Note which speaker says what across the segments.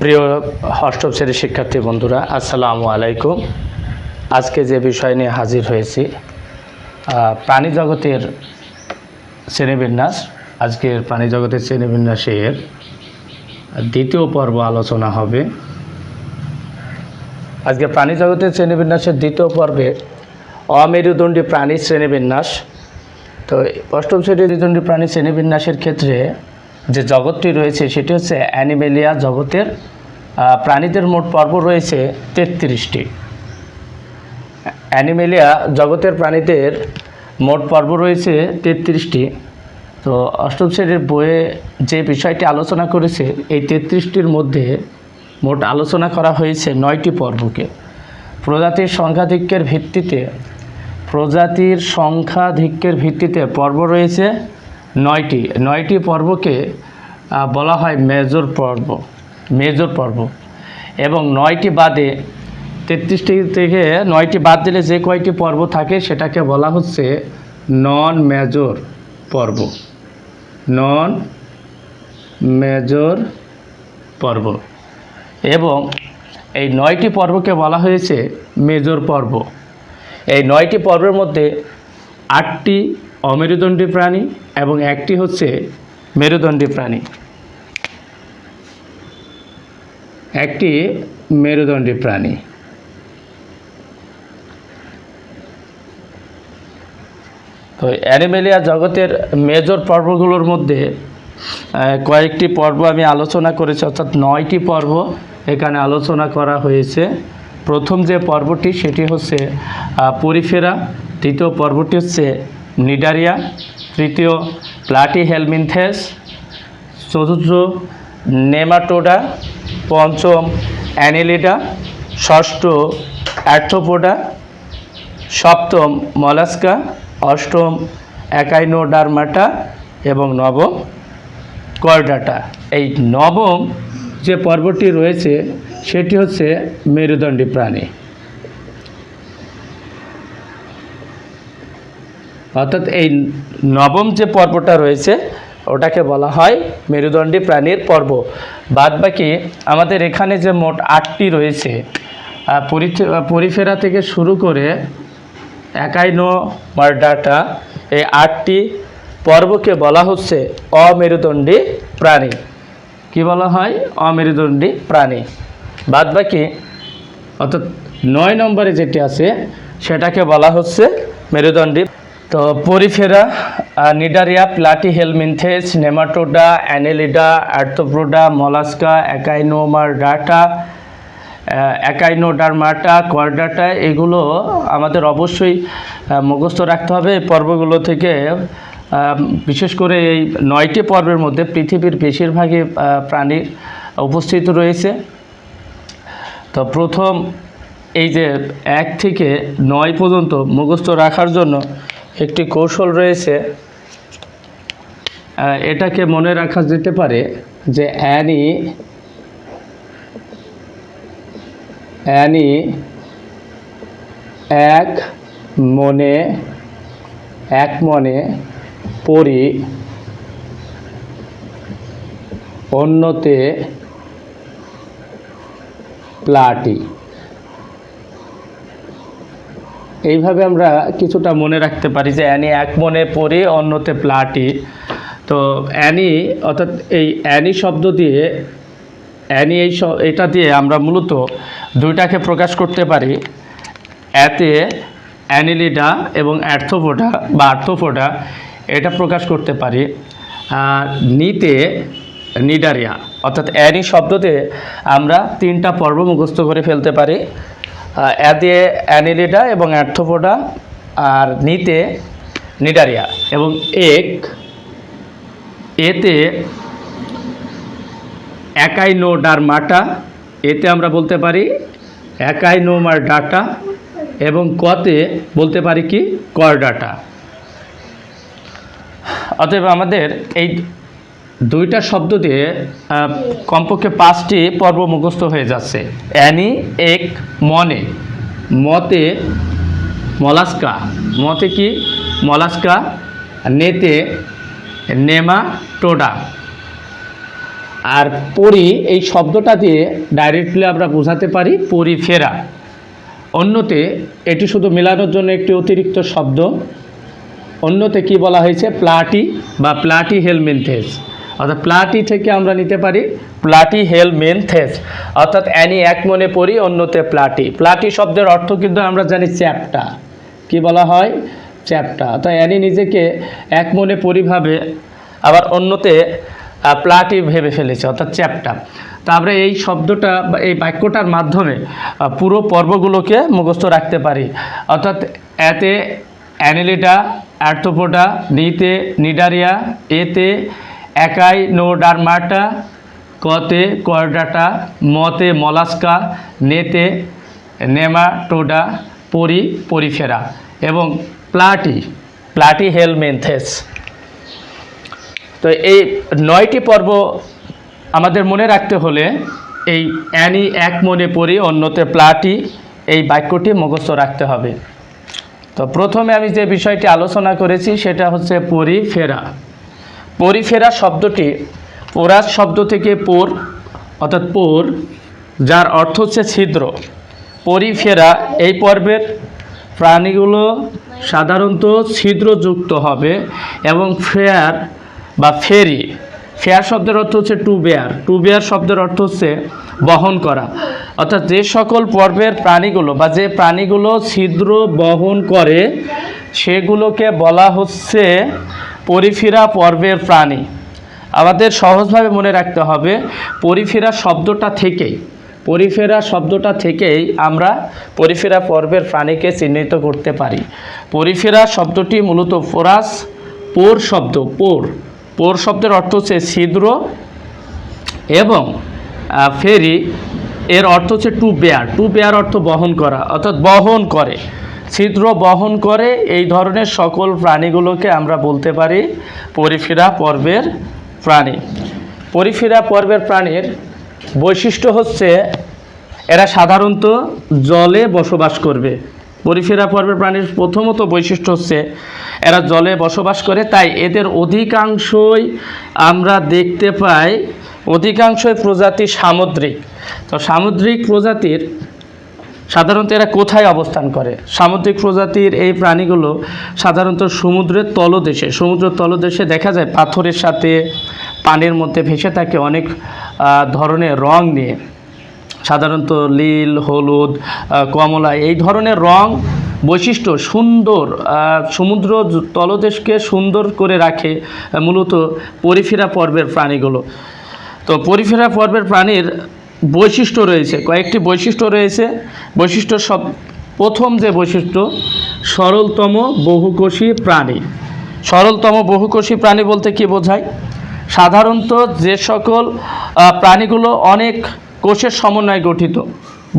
Speaker 1: প্রিয় অষ্টম শ্রেণির শিক্ষার্থী বন্ধুরা, আসসালামু আলাইকুম। আজকে যে বিষয় নিয়ে হাজির হয়েছি প্রাণী জগতের শ্রেণীবিন্যাস। আজকের প্রাণী জগতের শ্রেণীবিন্যাসের দ্বিতীয় পর্ব আলোচনা হবে। আজকে প্রাণী জগতের শ্রেণীবিন্যাসের দ্বিতীয় পর্বে অমেরুদণ্ডী প্রাণী শ্রেণীবিন্যাস। তো অষ্টম শ্রেণির মেরুদণ্ডী প্রাণী শ্রেণীবিন্যাসের ক্ষেত্রে যে জগৎটি রয়েছে, সেটি হচ্ছে অ্যানিমেলিয়া জগতের প্রাণীদের মোট পর্ব রয়েছে তেত্রিশটি। অ্যানিমেলিয়া জগতের প্রাণীদের মোট পর্ব রয়েছে তেত্রিশটি। তো অষ্টম শ্রেণির বইয়ে যে বিষয়টি আলোচনা করেছে, এই তেত্রিশটির মধ্যে মোট আলোচনা করা হয়েছে নয়টি পর্বকে। প্রজাতির সংখ্যাধিক্যের ভিত্তিতে, প্রজাতির সংখ্যাধিক্যের ভিত্তিতে পর্ব রয়েছে নয়টি নয়টি পর্বকে বলা হয় মেজর পর্ব মেজর পর্ব। এবং নয়টি বাদে তেত্রিশটি থেকে নয়টি বাদ দিলে যে কয়টি পর্ব থাকে সেটাকে বলা হচ্ছে নন মেজর পর্ব। নন মেজর পর্ব। এবং এই নয়টি পর্বকে বলা হয়েছে মেজর পর্ব। এই নয়টি পর্বের মধ্যে আটটি অমেরুদণ্ডী প্রাণী এবং একটি হচ্ছে মেরুদণ্ডী প্রাণী। একটি মেরুদণ্ডী প্রাণী। তো অ্যানিমেলিয়া জগতের মেজর পর্বগুলোর মধ্যে কয়েকটি পর্ব আমি আলোচনা করেছি, অর্থাৎ নয়টি পর্ব এখানে আলোচনা করা হয়েছে। প্রথম যে পর্বটি, সেটি হচ্ছে পরিফেরা। দ্বিতীয় পর্বটি হচ্ছে নিডারিয়া, তৃতীয় প্লাটি হেলমিনথেস, চতুর্থ নেমাটোডা, পঞ্চম অ্যানিলিডা, ষষ্ঠ অ্যার্থোপোডা সপ্তম মলাস্কা, অষ্টম অ্যাকাইনোডারমাটা এবং নবম কর্ডাটা। এই নবম যে পর্বটি রয়েছে, সেটি হচ্ছে মেরুদণ্ডী প্রাণী। অর্থাৎ এই নবম যে পর্বটা রয়েছে, ওটাকে বলা হয় মেরুদণ্ডী প্রাণীর পর্ব। বাদ বাকি আমাদের এখানে যে মোট আটটি রয়েছে পরিফেরা থেকে শুরু করে একাই একাইনো মার্ডাটা, এই আটটি পর্বকে বলা হচ্ছে অমেরুদণ্ডী প্রাণী। কি বলা হয়? অমেরুদণ্ডী প্রাণী। বাদ বাকি অর্থাৎ নয় নম্বরে যেটি আছে, সেটাকে বলা হচ্ছে মেরুদণ্ডী তো Porifera Cnidaria, Platyhelminthes Nematoda, Annelida Arthropoda Mollusca Echinodermata Echinodermata Chordata এগুলো আমাদের অবশ্যই মুখস্থ রাখতে হবে। এই পর্বগুলো থেকে বিশেষ করে এই নয়টি পর্বের মধ্যে পৃথিবীর বেশিরভাগই প্রাণী উপস্থিত রয়েছে। তো প্রথম, এই যে এক থেকে নয় পর্যন্ত মুখস্থ রাখার জন্য একটি কৌশল রয়েছে এটাকে মনে রাখা যেতে পারে যে অ্যানি অ্যানি এক মনে এক মনে পড়ি অন্যতে প্লাটি। এইভাবে আমরা কিছুটা মনে রাখতে পারি যে অ্যানি এক মনে পড়ি অন্যতে প্লাটি। তো অ্যানি, অর্থাৎ এই অ্যানি শব্দ দিয়ে, অ্যানি এই এটা দিয়ে আমরা মূলত দুইটাকে প্রকাশ করতে পারি। এতে অ্যানিলিডা এবং অ্যার্থোফোডা বা আর্থোফোডা এটা প্রকাশ করতে পারি। নিতে নিডারিয়া, অর্থাৎ অ্যানি শব্দতে আমরা তিনটা পর্ব মুখস্থ করে ফেলতে পারি। অ্যাদে, অ্যানিলিডা এবং অ্যার্থোফোডা আর নিতে নিডারিয়া এবং এক এতে অ্যাকাইনোডারমাটা এতে আমরা বলতে পারি অ্যাকাইনোমার ডাটা এবং কতে বলতে পারি কি? কর ডাটা অতএব আমাদের এই দুইটা শব্দ দিয়ে কমপক্ষে পাঁচটি পর্ব মুখস্থ হয়ে যাচ্ছে। অ্যানি এক, মনে। মতে, মলাস্কা। মতে কি? মলাস্কা। নেতে, নেমা, টোডা। আর পরি এই শব্দটা দিয়ে ডাইরেক্টলি আমরা বোঝাতে পারি পরি ফেরা। অন্যতে, এটি শুধু মেলানোর জন্য একটি অতিরিক্ত শব্দ। অন্যতে কি বলা হয়েছে? প্লাটি বা প্লাটি হেলমেন্থেস। অর্থাৎ প্লাটি থেকে আমরা নিতে পারি প্লাটি হেল হেলমেন্থেস অর্থাৎ অ্যানি এক মনে পড়ি, অন্যতে প্লাটি। প্লাটি শব্দের অর্থ কিন্তু আমরা জানি চ্যাপটা। কি বলা হয়? চ্যাপটা। অর্থাৎ অ্যানি নিজেকে এক মনে পরিভাবে আবার অন্যতে প্লাটি ভেবে ফেলেছে, অর্থাৎ চ্যাপটা। তা আমরা এই শব্দটা বা এই বাক্যটার মাধ্যমে পুরো পর্বগুলোকে মুখস্থ রাখতে পারি। অর্থাৎ এতে অ্যানিলিটা অ্যার্থোপোডা, নিতে, নিডারিয়া, এতে একাই নোডারমাটা কতে কর্ডাটা, মতে মলাস্কা, নেতে নেমাটোডা, পরি পরিফেরা এবং প্লাটি প্লাটি হেলমেন্থেস। তো এই নয়টি পর্ব আমাদের মনে রাখতে হলে এই অ্যানি এক মনে পড়ি, অন্যতে প্লাটি, এই বাক্যটি মুখস্থ রাখতে হবে। তো প্রথমে আমি যে বিষয়টি আলোচনা করেছি, সেটা হচ্ছে পরিফেরা। পরিফেরা শব্দটি পোরাস শব্দ থেকে পোর, অর্থাৎ পোর, যার অর্থ হচ্ছে ছিদ্র। পরিফেরা এই পর্বের প্রাণীগুলো সাধারণত ছিদ্রযুক্ত হবে এবং ফেয়ার বা ফেরি। ফেয়ার শব্দের অর্থ হচ্ছে টু বেয়ার। টু বেয়ার শব্দের অর্থ হচ্ছে বহন করা। অর্থাৎ যে সকল পর্বের প্রাণীগুলো বা যে প্রাণীগুলো ছিদ্র বহন করে, সেগুলোকে বলা হচ্ছে পরিফেরা পর্বের প্রাণী। আমাদের সহজভাবে মনে রাখতে হবে, পরিফেরা শব্দটা থেকেই, পরিফেরা শব্দটা থেকেই আমরা পরিফেরা পর্বের প্রাণীকে চিহ্নিত করতে পারি। পরিফেরা শব্দটি মূলত ফোরাস, পোর শব্দ, পোর। পোর শব্দের অর্থ হচ্ছে ছিদ্র এবং ফেরি এর অর্থ হচ্ছে টু বেয়ার। টু বেয়ার অর্থ বহন করা, অর্থাৎ বহন করে। ছিদ্র বহন করে এই ধরনের সকল প্রাণীগুলোকে আমরা বলতে পারি পরিফেরা পর্বের প্রাণী। পরিফেরা পর্বের প্রাণীর বৈশিষ্ট্য হচ্ছে এরা সাধারণত জলে বসবাস করবে। পরিফেরা পর্বের প্রাণীর প্রথমত বৈশিষ্ট্য হচ্ছে এরা জলে বসবাস করে, তাই এদের অধিকাংশই আমরা দেখতে পাই, অধিকাংশই প্রজাতি সামুদ্রিক। তো সামুদ্রিক প্রজাতির সাধারণত এরা কোথায় অবস্থান করে? সামুদ্রিক প্রজাতির এই প্রাণীগুলো সাধারণত সমুদ্রের তলদেশে সমুদ্রের তলদেশে দেখা যায় পাথরের সাথে পানির মধ্যে ভেসে থাকে অনেক ধরনের রং নিয়ে। সাধারণত নীল, হলুদ কমলা এই ধরনের রং বৈশিষ্ট্য সুন্দর সমুদ্র তলদেশকে সুন্দর করে রাখে মূলত পরিফেরা পর্বের প্রাণীগুলো। তো পরিফেরা পর্বের প্রাণীর বৈশিষ্ট্য রয়েছে, কয়েকটি বৈশিষ্ট্য রয়েছে। বৈশিষ্ট্য সব, প্রথম যে বৈশিষ্ট্য, সরলতম বহুকোষী প্রাণী। সরলতম বহুকোষী প্রাণী বলতে কি বোঝায়? সাধারণত যে সকল প্রাণীগুলো অনেক কোষের সমন্বয়ে গঠিত,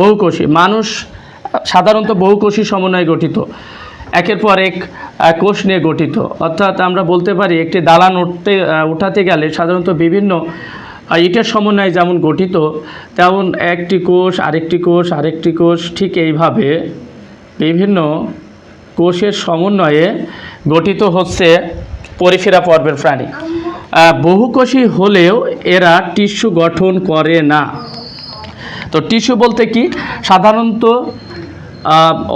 Speaker 1: বহুকোষী। মানুষ, সাধারণত বহুকোষী সমন্বয়ে গঠিত। একের পর এক কোষ নিয়ে গঠিত। অর্থাৎ আমরা বলতে পারি, একটি দালান উঠতে উঠাতে গেলে সাধারণত বিভিন্ন আহ, ইটের সমন্বয়ে যেমন গঠিত তেমন একটি কোষ আরেকটি কোষ আরেকটি কোষ ঠিক এইভাবে বিভিন্ন কোষের সমন্বয়ে গঠিত হচ্ছে পরিফেরা পর্বের প্রাণী। বহুকোষী হলেও এরা টিস্যু গঠন করে না। তো টিস্যু বলতে কি? সাধারণত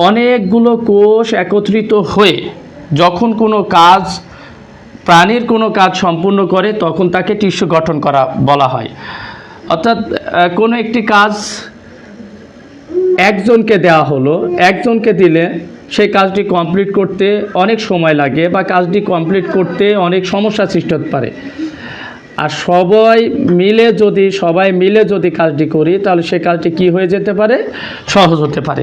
Speaker 1: অনেকগুলো কোষ একত্রিত হয়ে যখন কোনো কাজ প্রাণীর কোনো কাজ সম্পূর্ণ করে, তখন তাকে টিস্যু গঠন করা বলা হয়। অর্থাৎ কোনো একটি কাজ একজনকে দেওয়া হলো, একজনকে দিলে সেই কাজটি কমপ্লিট করতে অনেক সময় লাগে বা কাজটি কমপ্লিট করতে অনেক সমস্যা সৃষ্টি হতে পারে। আর সবাই মিলে যদি, সবাই মিলে যদি কাজটি করি, তাহলে সে কাজটি কি হয়ে যেতে পারে? সহজ হতে পারে।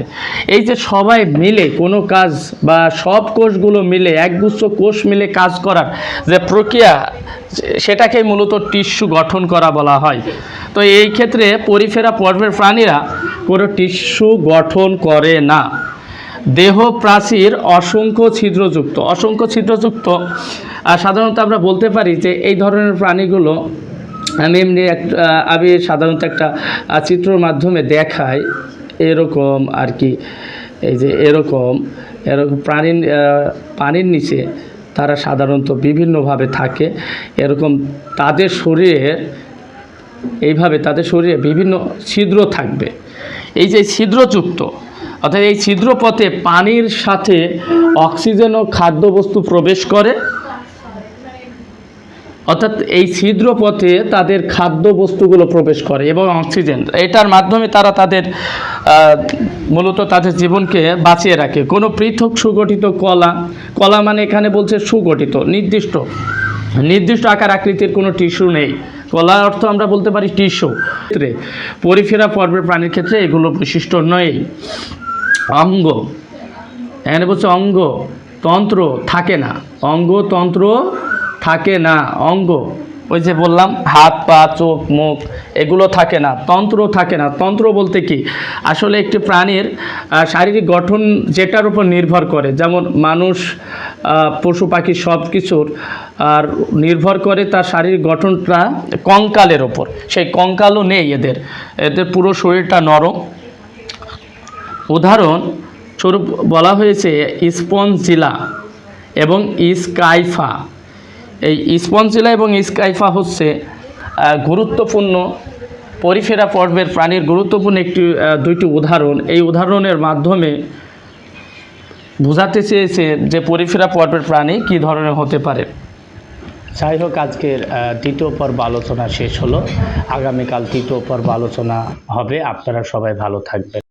Speaker 1: এই যে সবাই মিলে কোনো কাজ বা সব কোষগুলো মিলে, একগুচ্ছ কোষ মিলে কাজ করার যে প্রক্রিয়া সেটাকে মূলত টিস্যু গঠন করা বলা হয়। তো এই ক্ষেত্রে পরিফেরা পর্বের প্রাণীরা কোনো টিস্যু গঠন করে না। দেহ প্রাচীর অসংখ্য ছিদ্রযুক্ত। অসংখ্য ছিদ্রযুক্ত। আর সাধারণত আমরা বলতে পারি যে এই ধরনের প্রাণীগুলো আমি এমনি একটা আমি সাধারণত একটা চিত্রর মাধ্যমে দেখাই। এরকম আর কি, এই যে এরকম এরকম প্রাণীর পানির নিচে তারা সাধারণত বিভিন্নভাবে থাকে। এরকম তাদের শরীরের এইভাবে তাদের শরীরে বিভিন্ন ছিদ্র থাকবে। এই যে ছিদ্রযুক্ত অর্থাৎ এই ছিদ্র পথে পানির সাথে অক্সিজেন ও খাদ্যবস্তু প্রবেশ করে। অর্থাৎ এই ছিদ্র পথে তাদের খাদ্য বস্তুগুলো প্রবেশ করে এবং অক্সিজেন। এটার মাধ্যমে তারা তাদের মূলত তাদের জীবনকে বাঁচিয়ে রাখে। কোনো পৃথক সুগঠিত কলা কলা মানে এখানে বলছে সুগঠিত, নির্দিষ্ট। নির্দিষ্ট আকার আকৃতির কোনো টিস্যু নেই। কলার অর্থ আমরা বলতে পারি টিস্যু। ক্ষেত্রে, পরিফেরা পর্বের প্রাণীর ক্ষেত্রে এগুলো বৈশিষ্ট্য নয় অঙ্গ। এখানে বলছে অঙ্গ। তন্ত্র থাকে না। অঙ্গ তন্ত্র থাকে না। অঙ্গ। ওই যে বললাম, হাত, পা, চোখ, মুখ, এগুলো থাকে না। তন্ত্র থাকে না। তন্ত্র বলতে কি? আসলে একটি প্রাণীর শারীরিক গঠন যেটার উপর নির্ভর করে। যেমন মানুষ পশু, পাখি সব কিছুর আর নির্ভর করে তার শারীরিক গঠনটা কঙ্কালের ওপর সেই কঙ্কালও নেই এদের। এদের পুরো শরীরটা নরম। উদাহরণ স্বরূপ বলা হয়েছে স্পঞ্জিলা এবং ইস্কাইফা এই স্পঞ্জিলা এবং ইস্কাইফা হচ্ছে গুরুত্বপূর্ণ পরিফেরা পর্বের প্রাণীর গুরুত্বপূর্ণ একটি দুইটি উদাহরণ। এই উদাহরণের মাধ্যমে বোঝাতে চেয়েছে যে পরিফেরা পর্বের প্রাণী কী ধরনের হতে পারে। যাই হোক, আজকের দ্বিতীয় পর্ব আলোচনা শেষ হলো। আগামীকাল তৃতীয় পর্ব আলোচনা হবে। আপনারা সবাই ভালো থাকবেন।